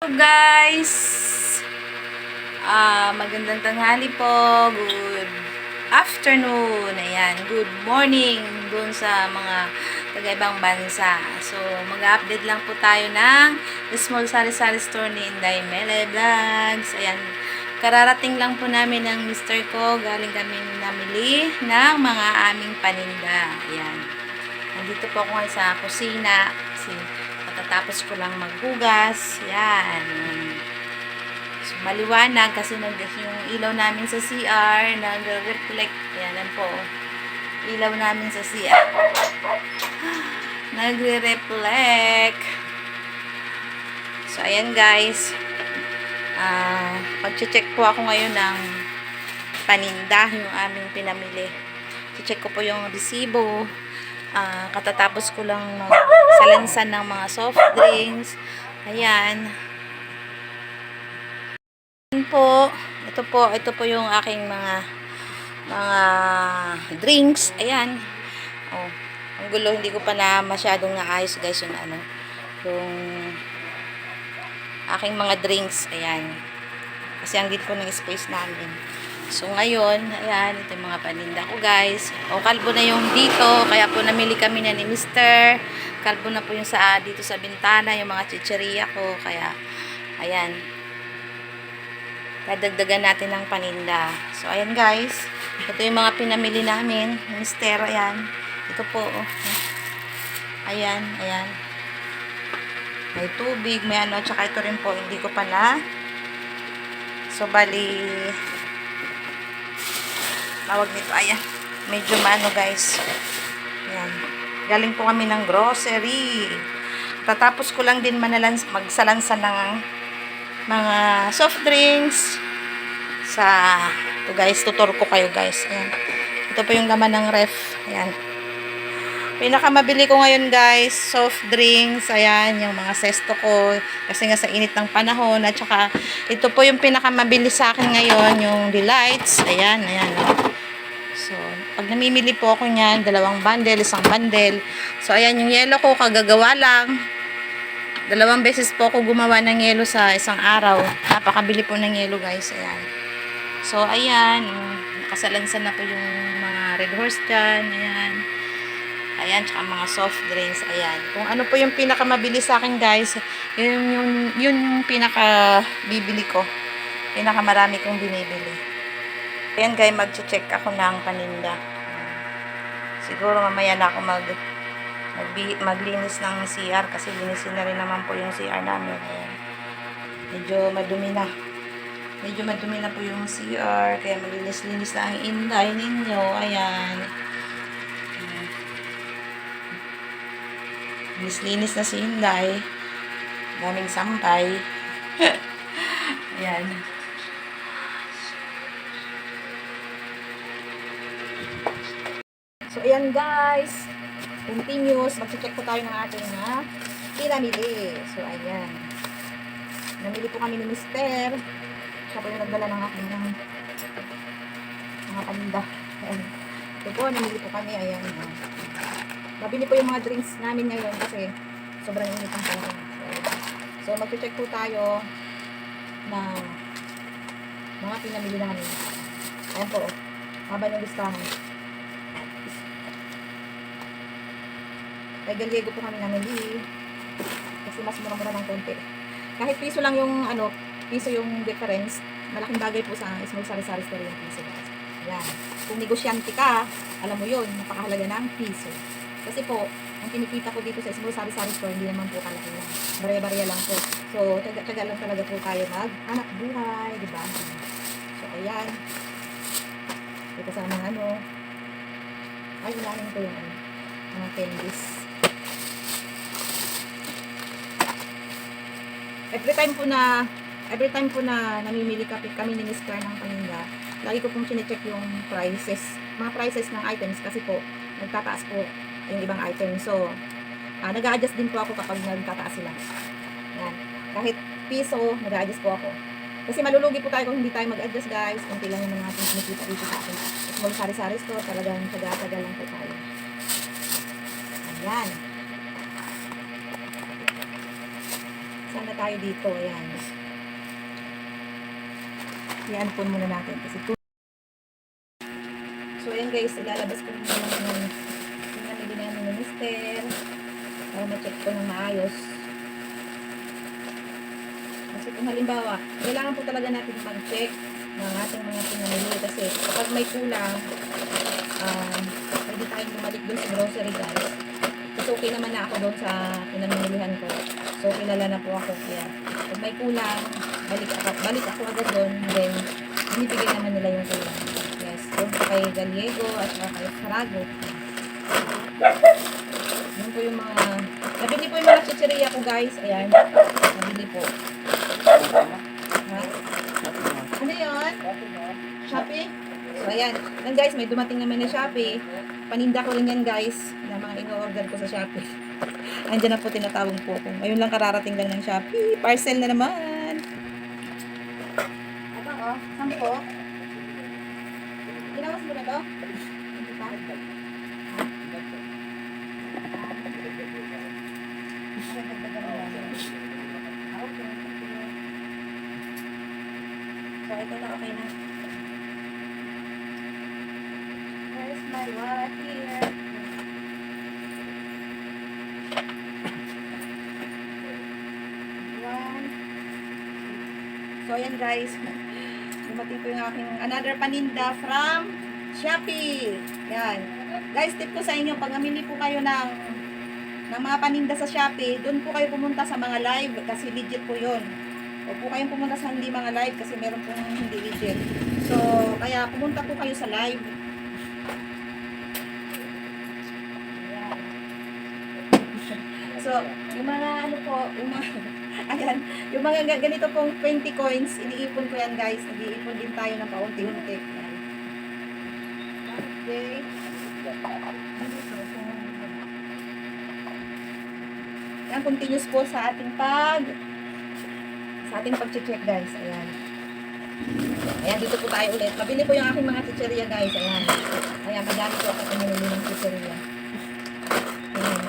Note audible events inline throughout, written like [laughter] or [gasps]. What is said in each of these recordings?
Hello guys! Ah, magandang tanghali po. Good afternoon. Ayan, good morning dun sa mga taga-ibang bansa. So, mag-update lang po tayo ng small sari-sari store ni Inday Mele Vlogs. Ayan, kararating lang po namin ng mister ko. Galing kami namili ng mga aming paninda. Ayan. Nandito po ako sa kusina. Kasi Katatapos ko lang maghugas. Yan. So, maliwanag kasi yung ilaw namin sa CR nag-reflect. Yan po. Ilaw namin sa CR. [gasps] Nagre-reflect. So, ayan guys. Ah, pag-check po ako ngayon ng paninda yung aming pinamili. check ko po yung resibo. Ah, katatapos ko lang magsalansan ng mga soft drinks. Ayan. Ayan po. Ito po, ito po yung aking mga mga drinks. Ayan. Oh, ang gulo, hindi ko pa na masyadong naayos guys yung ano, yung aking mga drinks. Ayan. Kasi ang lit ko ng space namin. So, ngayon, ayan, ito yung mga paninda ko, guys. O, kalbo na yung dito. Kaya po, namili kami na ni Mister. Kalbo na po yung sa, dito sa bintana, yung mga chicheria ko. Kaya, ayan. Dadagdagan natin ng paninda. So, ayan, guys. Ito yung mga pinamili namin. Mister, ayan. Ito po, oh. Ayan, ayan. May tubig, may ano, tsaka ito rin po, hindi ko pa na. So, bali, tawag nito, ayan, medyo maano guys. Ayan. Galing po kami ng grocery. Tatapos ko lang din manalans, magsalansa ng mga soft drinks sa ito guys, tutor ko kayo guys. Ayan. Ito po yung laman ng ref. Ayan. Pinakamabili ko ngayon guys, soft drinks, ayan, yung mga sesto ko, kasi nga sa init ng panahon, at saka, ito po yung pinakamabili sa akin ngayon, yung delights, ayan, ayan, oh. So, pag namimili po ako niyan, dalawang bundle, isang bundle. So, ayan, yung yellow ko, kagagawa lang. Dalawang beses po ako gumawa ng yellow sa isang araw. Napakabili po ng yellow, guys. Ayan. So, ayan. Nakasalansan na po yung mga red horse dyan. Ayan. Ayan, tsaka mga soft drinks. Ayan. Kung ano po yung pinakamabili sa akin, guys, yun yung, yun yung pinaka bibili ko. Pinakamarami kong binibili. Ayan guys, mag-check ako ng paninda. Siguro mamaya na ako mag, mag maglinis ng CR kasi linisin na rin naman po yung CR namin. Ayan. Medyo madumi na. Medyo madumi na po yung CR kaya maglinis-linis na ang inday ninyo. Ayan. Linis-linis na si inday. Daming sampay. [laughs] Ayan. So, ayan guys. Continuous. Mag-check po tayo ng ating na pinamili. So, ayan. Namili po kami ni Mister. Siya po yung nagdala ng aking ng mga paninda. Ayan. Ito po, namili po kami. Ayan. ayan. Mabili po yung mga drinks namin ngayon kasi sobrang init ang panahon. So, so mag-check po tayo na mga pinamili namin. Ayan po. Haba yung listahan. Kay Gallego po kami namili. Kasi mas mura-mura ng konti. Kahit piso lang yung ano, piso yung difference, malaking bagay po sa small sari-sari store yung piso. guys. Yan. Kung negosyante ka, alam mo yun, napakahalaga ng piso. Kasi po, ang kinikita ko dito sa small sari-sari store, hindi naman po kalaki lang. Barya-barya lang po. So, taga-taga lang talaga po tayo mag-anak buhay, di ba? So, ayan. Ito kasama ano. Ay, rin po yung ano, mga candies. every time po na every time po na namimili kami, kami ni Miss Claire ng paninda, lagi ko pong chinecheck yung prices, mga prices ng items kasi po, nagtataas po yung ibang items. So, ah, nag-a-adjust din po ako kapag nagtataas sila. Yan. Kahit piso, nag-a-adjust po ako. Kasi malulugi po tayo kung hindi tayo mag-adjust guys. Kunti lang yung mga ating kinikita dito sa ating small sari-sari store. Talagang taga-taga lang po tayo. Ayan. Sana tayo dito. Ayan. Yan po muna natin kasi tu- So ayan guys, ilalabas ko muna yung yung namili namin ni Mister para ma-check ko ng maayos. Kasi kung halimbawa, kailangan po talaga natin mag-check ng ating mga pinamili kasi kapag may kulang, ah, pwede tayong bumalik dun sa grocery guys. Kasi okay naman na ako doon sa pinamilihan ko. So, kilala na po ako. Kaya, pag may kulang, balik ako, balik ako agad doon. Then, binibigay naman nila yung kulang. Yes. Doon po kay Gallego at kay Farago. Yun po yung mga... Nabili po yung mga chicheria ko guys. Ayan. Nabili po. Ano yun? Shopee? So, ayan. Yan guys, may dumating naman na Shopee. Paninda ko rin yan guys, na mga ino-order ko sa Shopee. [laughs] Andiyan na po tinatawag po ko. Ngayon lang kararating lang ng Shopee. Parcel na naman. Ito oh, sampo. Ginawas mo na to? Hindi pa. Okay, So, ito na okay na. Where's my wallet here? One. So, ayan guys. Dumating po yung aking another paninda from Shopee. Yan. Guys, tip ko sa inyo, pag namili po kayo ng ng mga paninda sa Shopee, doon po kayo pumunta sa mga live kasi legit po yun. O po kayong pumunta sa hindi mga live kasi meron pong hindi legit. So, kaya pumunta po kayo sa live. So, yung mga ano po, yung mga, [laughs] ayan, yung mga ga- ganito pong 20 coins, iniipon ko yan guys. Nag-iipon din tayo ng paunti-unti. Okay. Yan, continuous po sa ating pag sa ating pag-check guys. Ayan. Ayan, dito po tayo ulit. Pabili po yung aking mga chicheria guys. Ayan. Ayan, madami po ako pinili ng chicheria. Ayan.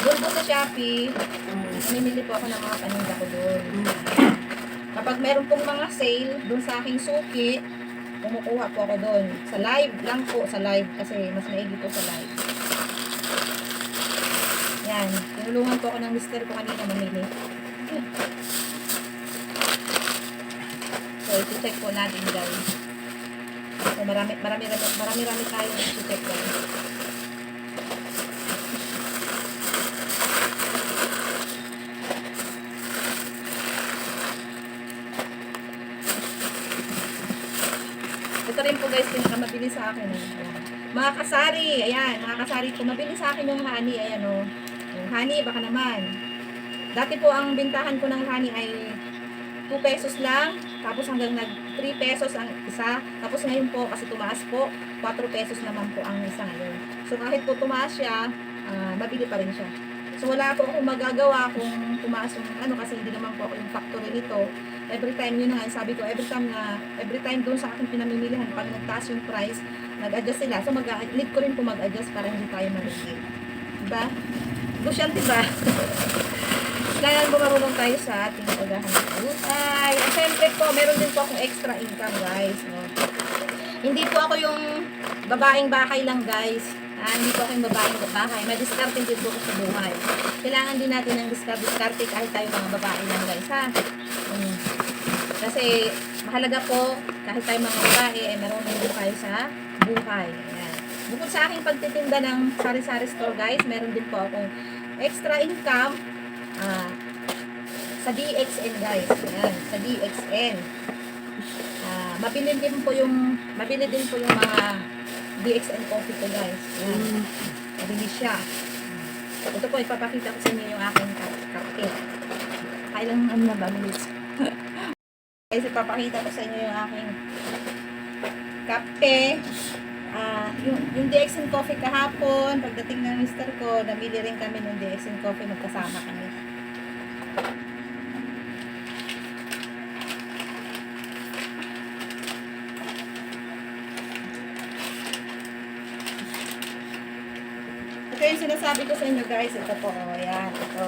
Doon po sa Shopee, namimili po ako ng mga paninda ko doon. Kapag meron pong mga sale doon sa aking suki, kumukuha po ako doon. Sa live lang po, sa live. Kasi mas maigi po sa live. Yan. Tinulungan po ako ng mister ko kanina mamili. So, iti-check po natin guys. So, marami, marami, marami, marami, marami tayo iti-check guys. Ito rin po guys, pinakamabili sa akin. eh. Mga kasari, ayan, mga kasari po, mabili sa akin yung honey, ayan o. Yung honey, baka naman. Dati po ang bintahan ko ng honey ay 2 pesos lang, tapos hanggang nag 3 pesos ang isa, tapos ngayon po, kasi tumaas po, 4 pesos naman po ang isa ngayon. So kahit po tumaas siya, ah, mabili pa rin siya. So wala po akong magagawa kung tumaas yung ano kasi hindi naman po ako yung factory nito. Every time yun nga, sabi ko, every time na, every time doon sa aking pinamimilihan, pag nagtaas yung price, nag-adjust sila. So mag-need ko rin po mag-adjust para hindi tayo maligid. Diba? Gusto yan, diba? [laughs] Kailangan po marunong tayo sa ating paghahanap ng buhay. At syempre po, meron din po akong extra income, guys. No? Hindi po ako yung babaeng bahay lang, guys. Ah, hindi po ako yung babaeng bahay. May diskarte din po ako sa buhay. Kailangan din natin ng diskarte kahit tayo mga babae lang, guys, ha? Mm. Kasi mahalaga po, kahit tayo mga babae, ay marunong din tayo sa buhay. Ayan. Bukod sa aking pagtitinda ng sari-sari store, guys, meron din po akong extra income ah, sa DXN, guys. Ayan, sa DXN. Ah, mabili din po yung mabili din po yung mga DXN coffee ko, guys. Ayan. Mabili siya. Ito po, ipapakita ko sa inyo yung aking ka- kape. Kailang ano na ba? [laughs] Guys, ipapakita ko sa inyo yung aking kape. Ah, yung, yung DXN coffee kahapon, pagdating ng mister ko, namili rin kami ng DXN coffee, magkasama kami. Ito yung sinasabi ko sa inyo guys, ito po, oh, yan, ito.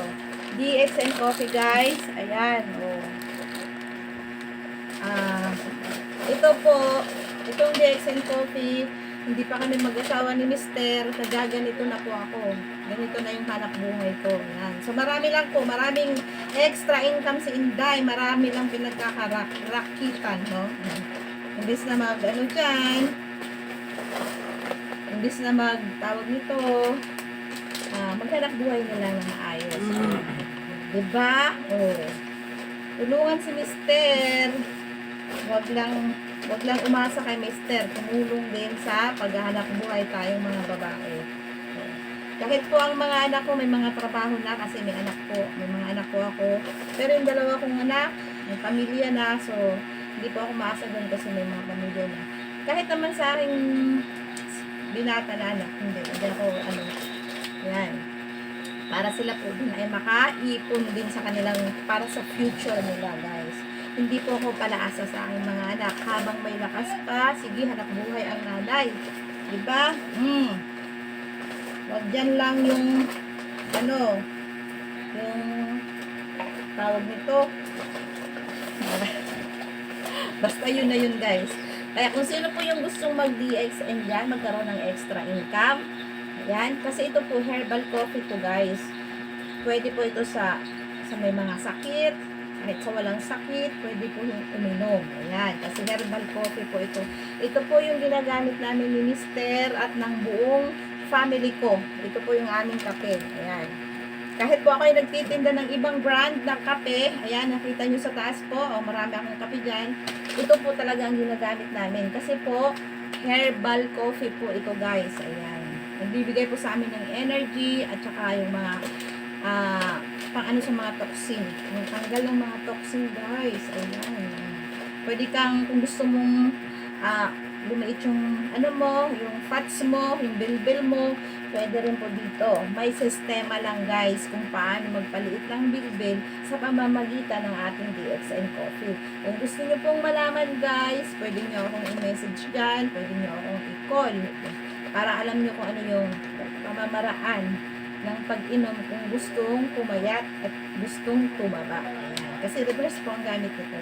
DXN Coffee guys. Ayan, oh. Ah, ito po, itong DXN Coffee, hindi pa kami mag-asawa ni Mister, kaya ganito na po ako. Ganito na yung hanap buhay ko. Yan. So marami lang po, maraming extra income si Inday, marami lang pinagkakarakitan, no? Yan. Imbis na mag, ano dyan, imbis na mag, tawag nito, ah, maghanap buhay nila na maayos. Diba? Oh. Tulungan si Mister. Wag lang wag lang umasa kay Mister. Tumulong din sa paghahanap buhay tayong mga babae. Kahit po ang mga anak ko may mga trabaho na kasi may anak po, may mga anak po ako. Pero yung dalawa kong anak, may pamilya na, so hindi po ako maasa doon kasi may mga pamilya na. Kahit naman sa aking binata na anak, hindi, hindi ako ano, yan. Para sila po din ay makaipon din sa kanilang para sa future nila guys. Hindi po ako palaasa sa aking mga anak. Habang may lakas pa sige hanap buhay ang nanay. Di ba mm. wag dyan lang yung ano yung tawag nito. [laughs] Basta yun na yun guys. Kaya kung sino po yung gustong mag DXN dyan magkaroon ng extra income Ayan, kasi ito po herbal coffee to guys. Pwede po ito sa sa may mga sakit, kahit sa walang sakit, pwede po yung uminom. Ayan, kasi herbal coffee po ito. Ito po yung ginagamit namin ni Mister at ng buong family ko. Ito po yung aming kape. Ayan. Kahit po ako ay nagtitinda ng ibang brand ng kape, ayan, nakita nyo sa taas po, oh, marami akong kape dyan. Ito po talaga ang ginagamit namin. Kasi po, herbal coffee po ito guys. Ayan. Nagbibigay po sa amin ng energy at saka yung mga ah pang ano sa mga toxin. Yung tanggal ng mga toxin guys. Ayan. Pwede kang kung gusto mong ah lumiit yung ano mo, yung fats mo, yung bilbil mo, pwede rin po dito. May sistema lang guys kung paano magpaliit ng bilbil sa pamamagitan ng ating DXN Coffee. Kung gusto niyo pong malaman guys, pwede niyo akong i-message dyan, pwede niyo akong i-call para alam niyo kung ano yung pamamaraan ng pag-inom kung gustong pumayat at gustong tumaba. Ayan. Kasi reverse po ang gamit nito.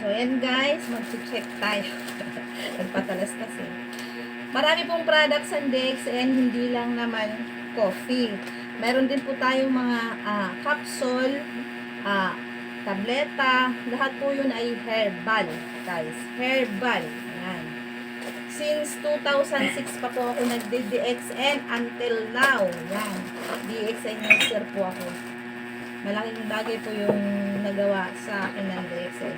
So, ayan guys, mag-check tayo. [laughs] Nagpatalastas eh. Marami pong products ang DXN, hindi lang naman coffee. Meron din po tayong mga ah, capsule, ah, tableta, lahat po yun ay herbal, guys. Herbal. Since 2006 pa po ako nagde-DXN until now. Yan. DXN user po ako. Malaking bagay po yung nagawa sa akin ng DXN.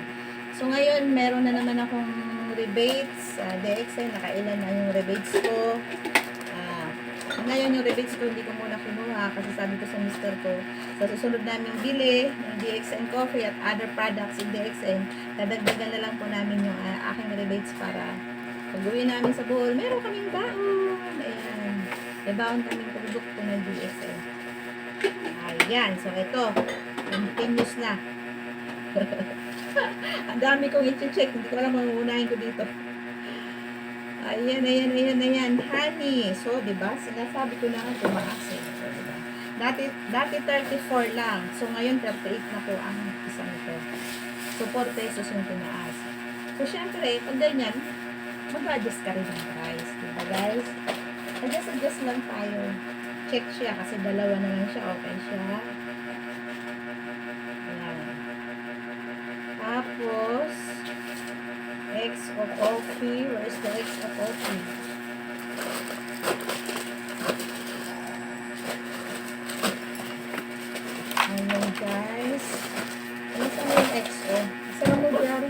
So ngayon, meron na naman akong rebates. Uh, DXN, nakailan na yung rebates ko. Ah, ngayon yung rebates ko, hindi ko muna kinuha kasi sabi ko sa mister ko, sa susunod naming bili ng DXN coffee at other products in DXN, dadagdagan na lang po namin yung ah, aking rebates para pag uwi namin sa Bohol, meron kaming baon. Ayan. May baon kaming produkto ng DSL. Ayan. So, ito. Continuous na. [laughs] Ang dami kong i-check. Hindi ko alam kung uunahin ko dito. Ayan, ayan, ayan, ayan. Honey. So, di ba? Sinasabi ko na nga tumaas eh. So, di ba? Dati, dati 34 lang. So, ngayon 38 na po ang isang ito. So, 4 pesos yung tumaas. So, syempre, pag ganyan, mag-adjust ka rin ng price. Diba guys? Adjust-adjust lang tayo. Check siya kasi dalawa na lang siya. Okay siya. Ayan. Tapos, X of coffee. Where's the X of coffee? Ayan guys. Ano sa yung X o? Saan mo diyan?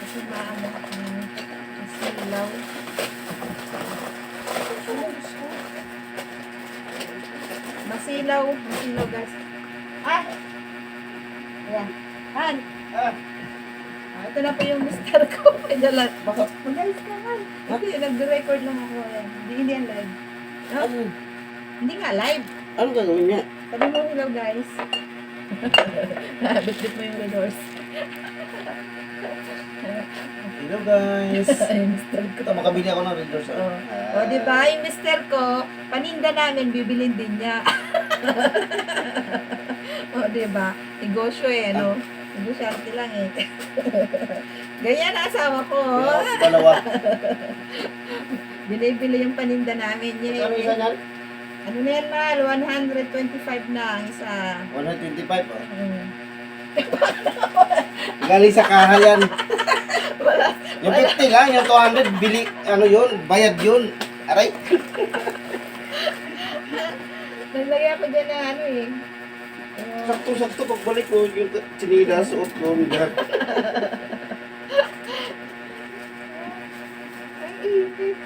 Kasi maamo. Hmm. Masilaw. Masilaw. Masilaw guys. Ah! Ayan. Han! Ah, Ah, ito na po yung mister ko. [laughs] Padala. baka, Magalis ka man. Hindi, nagre-record lang ako. Ayan. Hindi, hindi yan live. No? ano, Hindi nga live. anong gagawin niya? Sabi mo hello guys. [laughs] Bit-bit mo yung red horse. Hello guys. [laughs] Ay, mister ko. Ito, makabili ako ng Red Doors. Oh. O, di ba? Yung mister ko, paninda namin, bibilin din niya. [laughs] o, diba? Negosyo eh, no? Negosyante lang eh. [laughs] Ganyan ang asawa ko. oh. Dalawa. [laughs] Binibili yung paninda namin. Yay. Ano isa yan? Ano na yan, mahal? 125 na ang isa. 125 oh. Mm. Galing sa kaha yan. Yung 50 lang, yung 200, bili, ano yun, bayad yun. Aray. Naglagay ako dyan ng ano eh. Sakto-sakto pagbalik ko, yung chinila, suot ko, lahat. [laughs] Ay, init.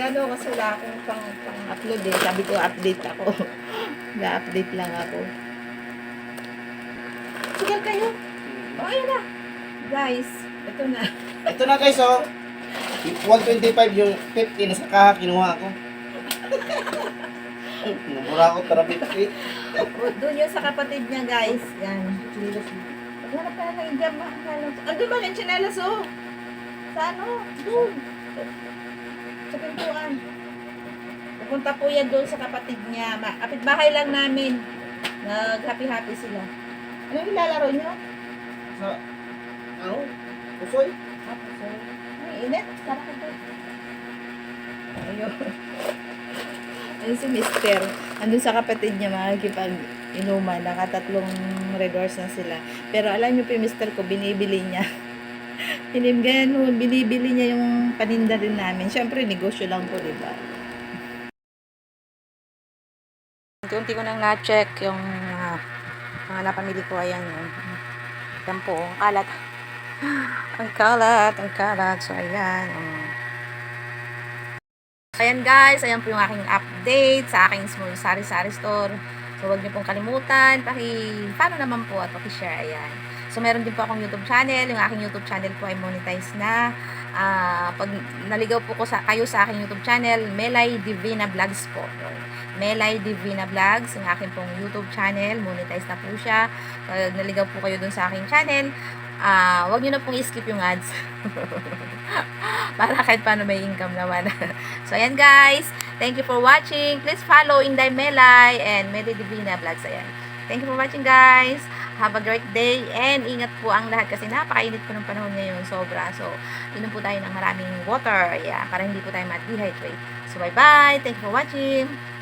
Gano'n kasi wala akong pang, pang upload eh. Sabi ko update ako. [laughs] Na-update lang ako. Sigal kayo. O, ayun na. Guys, ito na. Ito na guys, oh. 125 yung 50 na sa kaha, kinuha ko. Nabura ko tara 50. O, Doon yun sa kapatid niya, guys. Yan. Wala pa na yung jam. Andun ba yung chinelas, oh? Sa ano? Doon. Sa pintuan. Pupunta po yan doon sa kapatid niya. Ma- Kapit-bahay lang namin. Nag-happy-happy sila. Ano yung nilalaro niyo? Sa, ano? Pusoy? Tapos, oh, ay, init. Sarap ito. Ayun. Ayun si Mister. Andun sa kapatid niya, makikipag inuman. Nakatatlong red horse na sila. Pero alam niyo po yung Mister ko, binibili niya. [laughs] Hinim ganun, binibili niya yung paninda rin namin. Siyempre, negosyo lang po, di ba? Unti-unti ko nang na-check yung mga, mga napamili ko. Ayan, yun. Yan po, ang kalat. [gasps] Ang kalat, ang kalat. So, ayan. um. Ayan guys, ayan po yung aking update sa aking small sari-sari store. So, huwag niyo pong kalimutan. Paki-follow naman po at paki-share. Ayan. So, meron din po akong YouTube channel. Yung aking YouTube channel po ay monetize na. Ah, pag naligaw po ko sa, kayo sa aking YouTube channel, Melay Divina Vlogs po. Melay Divina Vlogs, yung aking pong YouTube channel, monetize na po siya. Pag naligaw po kayo dun sa aking channel, ah, wag niyo na pong i-skip yung ads. [laughs] Para kahit paano may income naman. [laughs] so, ayan guys. Thank you for watching. Please follow Inday Melay and Melay Divina Vlogs. Ayan. Thank you for watching guys. Have a great day and ingat po ang lahat kasi napakainit po ng panahon ngayon. Sobra. So, inom po tayo ng maraming water. Ayan. Para hindi po tayo ma-dehydrate. So, bye-bye. Thank you for watching.